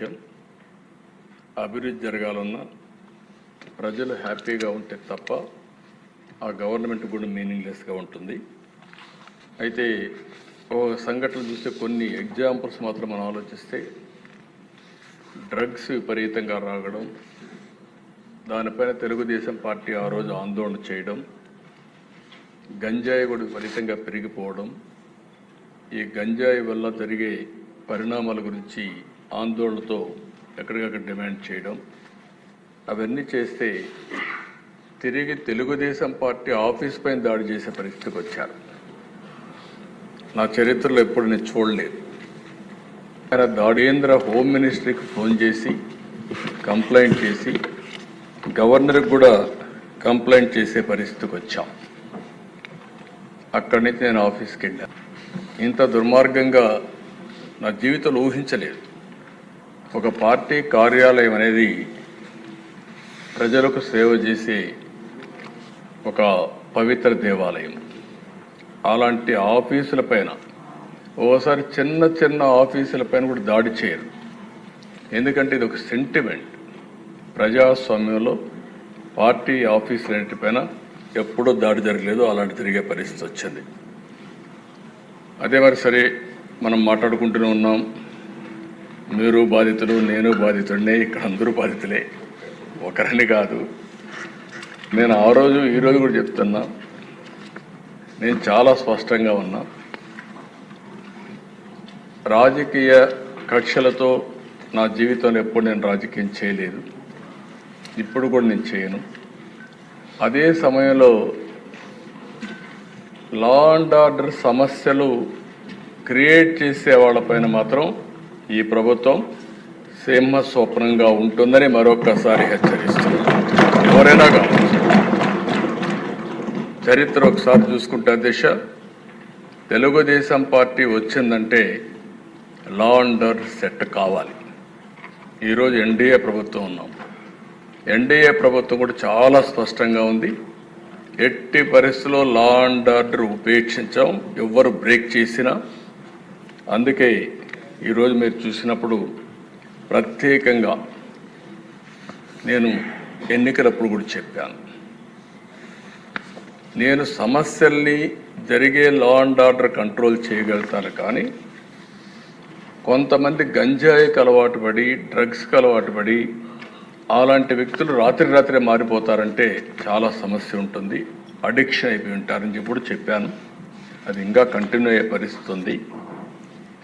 ముఖ్యం అభివృద్ధి జరగాలన్నా ప్రజలు హ్యాపీగా ఉంటే తప్ప ఆ గవర్నమెంట్ కూడా మీనింగ్లెస్గా ఉంటుంది. అయితే ఓ సంఘటన చూస్తే కొన్ని ఎగ్జాంపుల్స్ మాత్రం మనం ఆలోచిస్తే డ్రగ్స్ విపరీతంగా రాగడం దానిపైన తెలుగుదేశం పార్టీ ఆ రోజు ఆందోళన చేయడం గంజాయి కూడా విపరీతంగా పెరిగిపోవడం ఈ గంజాయి వల్ల జరిగే పరిణామాల గురించి ఆందోళనతో ఎక్కడికక్కడ డిమాండ్ చేయడం అవన్నీ చేస్తే తిరిగి తెలుగుదేశం పార్టీ ఆఫీస్ పైన దాడి చేసే పరిస్థితికి వచ్చారు. నా చరిత్రలో ఎప్పుడు నేను చూడలేదు. ఆయన దాడేంద్ర హోమ్ మినిస్ట్రీకి ఫోన్ చేసి కంప్లైంట్ చేసి గవర్నర్కి కూడా కంప్లైంట్ చేసే పరిస్థితికి వచ్చాం. అక్కడి నుంచి నేను ఆఫీస్కి వెళ్ళాను. ఇంత దుర్మార్గంగా నా జీవితంలో ఊహించలేదు. ఒక పార్టీ కార్యాలయం అనేది ప్రజలకు సేవ చేసే ఒక పవిత్ర దేవాలయం. అలాంటి ఆఫీసుల పైన ఓసారి చిన్న చిన్న ఆఫీసుల పైన కూడా దాడి చేయరు. ఎందుకంటే ఇది ఒక సెంటిమెంట్ ప్రజాస్వామ్యంలో పార్టీ ఆఫీసులన్నిటిపైన ఎప్పుడూ దాడి జరగలేదు అలాంటి తిరిగే పరిస్థితి వచ్చింది. అదే మరి సరే మనం మాట్లాడుకుంటూనే ఉన్నాం. మీరు బాధితులు నేను బాధితుడినే ఇక్కడ అందరూ బాధితులే. ఒకరని కాదు. నేను ఆ రోజు ఈరోజు కూడా చెప్తున్నా. నేను చాలా స్పష్టంగా ఉన్నా. రాజకీయ కక్షలతో నా జీవితంలో ఎప్పుడు నేను రాజకీయం చేయలేదు. ఇప్పుడు కూడా నేను చేయను. అదే సమయంలో లా అండ్ ఆర్డర్ సమస్యలు క్రియేట్ చేసే వాళ్ళపైన మాత్రం ఈ ప్రభుత్వం సింహ స్వప్నంగా ఉంటుందని మరొకసారి హెచ్చరిస్తున్నాను ఎవరైనా కావచ్చు. చరిత్ర ఒకసారి చూసుకుంటే దిశ తెలుగుదేశం పార్టీ వచ్చిందంటే లా ఆర్డర్ సెట్ కావాలి. ఈరోజు ఎన్డీఏ ప్రభుత్వం ఉన్నాం. ఎన్డీఏ ప్రభుత్వం కూడా చాలా స్పష్టంగా ఉంది. ఎట్టి పరిస్థితుల్లో లా అండ్ ఆర్డర్ ఉపేక్షించాం. ఎవ్వరు బ్రేక్ చేసినా అందుకే ఈరోజు మీరు చూసినప్పుడు ప్రత్యేకంగా నేను ఎన్నికలప్పుడు కూడా చెప్పాను. నేను సమస్యల్ని జరిగే లా అండ్ ఆర్డర్ కంట్రోల్ చేయగలుగుతాను కానీ కొంతమంది గంజాయికి అలవాటు పడి డ్రగ్స్కి అలవాటు పడి అలాంటి వ్యక్తులు రాత్రి రాత్రే మారిపోతారంటే చాలా సమస్య ఉంటుంది అడిక్షన్ అయిపోయి ఉంటారని చెప్పి చెప్పాను. అది ఇంకా కంటిన్యూ అయ్యే పరిస్థితి ఉంది.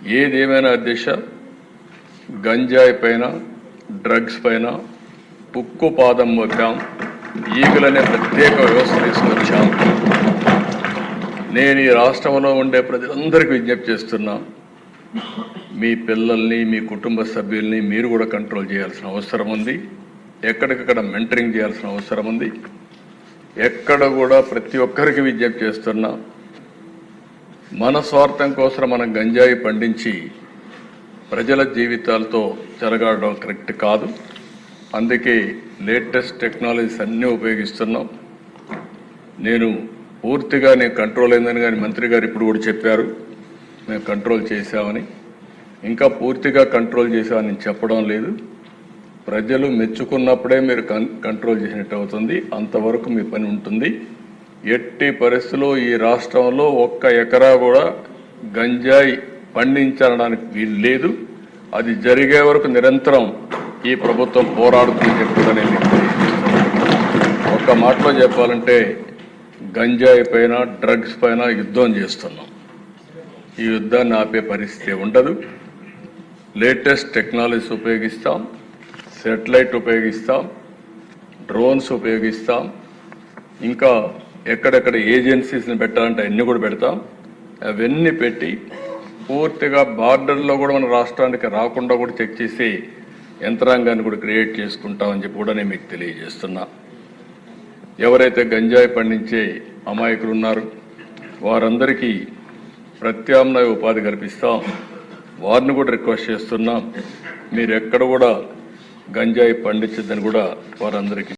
ఏదేమైనా దిశ గంజాయి పైన డ్రగ్స్ పైన ఉక్కు పాదం మోపాం ఈగలనే ప్రత్యేక వ్యవస్థ తీసుకొచ్చాం. నేను ఈ రాష్ట్రంలో ఉండే ప్రజలందరికీ విజ్ఞప్తి చేస్తున్నా మీ పిల్లల్ని మీ కుటుంబ సభ్యుల్ని మీరు కూడా కంట్రోల్ చేయాల్సిన అవసరం ఉంది. ఎక్కడికక్కడ మెంటరింగ్ చేయాల్సిన అవసరం ఉంది. ఎక్కడ కూడా ప్రతి ఒక్కరికి విజ్ఞప్తి చేస్తున్నా మన స్వార్థం కోసం మనం గంజాయి పండించి ప్రజల జీవితాలతో చెలగాడడం కరెక్ట్ కాదు. అందుకే లేటెస్ట్ టెక్నాలజీస్ అన్నీ ఉపయోగిస్తున్నాం. నేను పూర్తిగా నేను కంట్రోల్ అయిందని కానీ మంత్రి గారు ఇప్పుడు కూడా చెప్పారు. మేము కంట్రోల్ చేశామని. ఇంకా పూర్తిగా కంట్రోల్ చేశామని చెప్పడం లేదు. ప్రజలు మెచ్చుకున్నప్పుడే మీరు కంట్రోల్ చేసినట్టు అవుతుంది. అంతవరకు మీ పని ఉంటుంది. ఎట్టి పరిస్థితుల్లో ఈ రాష్ట్రంలో ఒక్క ఎకరా కూడా గంజాయి పండించడానికి వీలు లేదు. అది జరిగే వరకు నిరంతరం ఈ ప్రభుత్వం పోరాడుతుందని చెప్తుందని కూడా ఒక్క మాటలో చెప్పాలంటే గంజాయి పైన డ్రగ్స్ పైన యుద్ధం చేస్తున్నాం. ఈ యుద్ధాన్ని ఆపే పరిస్థితి ఉండదు. లేటెస్ట్ టెక్నాలజీస్ ఉపయోగిస్తాం సెటిలైట్ ఉపయోగిస్తాం డ్రోన్స్ ఉపయోగిస్తాం ఇంకా ఎక్కడెక్కడ ఏజెన్సీస్ని పెట్టాలంటే అన్నీ కూడా పెడతాం. అవన్నీ పెట్టి పూర్తిగా బార్డర్లో కూడా మన రాష్ట్రానికి రాకుండా కూడా చెక్ చేసి యంత్రాంగాన్ని కూడా క్రియేట్ చేసుకుంటామని చెప్పి కూడా నేను మీకు తెలియజేస్తున్నా. ఎవరైతే గంజాయి పండించే అమాయకులు ఉన్నారు వారందరికీ ప్రత్యామ్నాయ ఉపాధి కల్పిస్తాం. వారిని కూడా రిక్వెస్ట్ చేస్తున్నాం. మీరు ఎక్కడ కూడా గంజాయి పండించద్దని కూడా వారందరికీ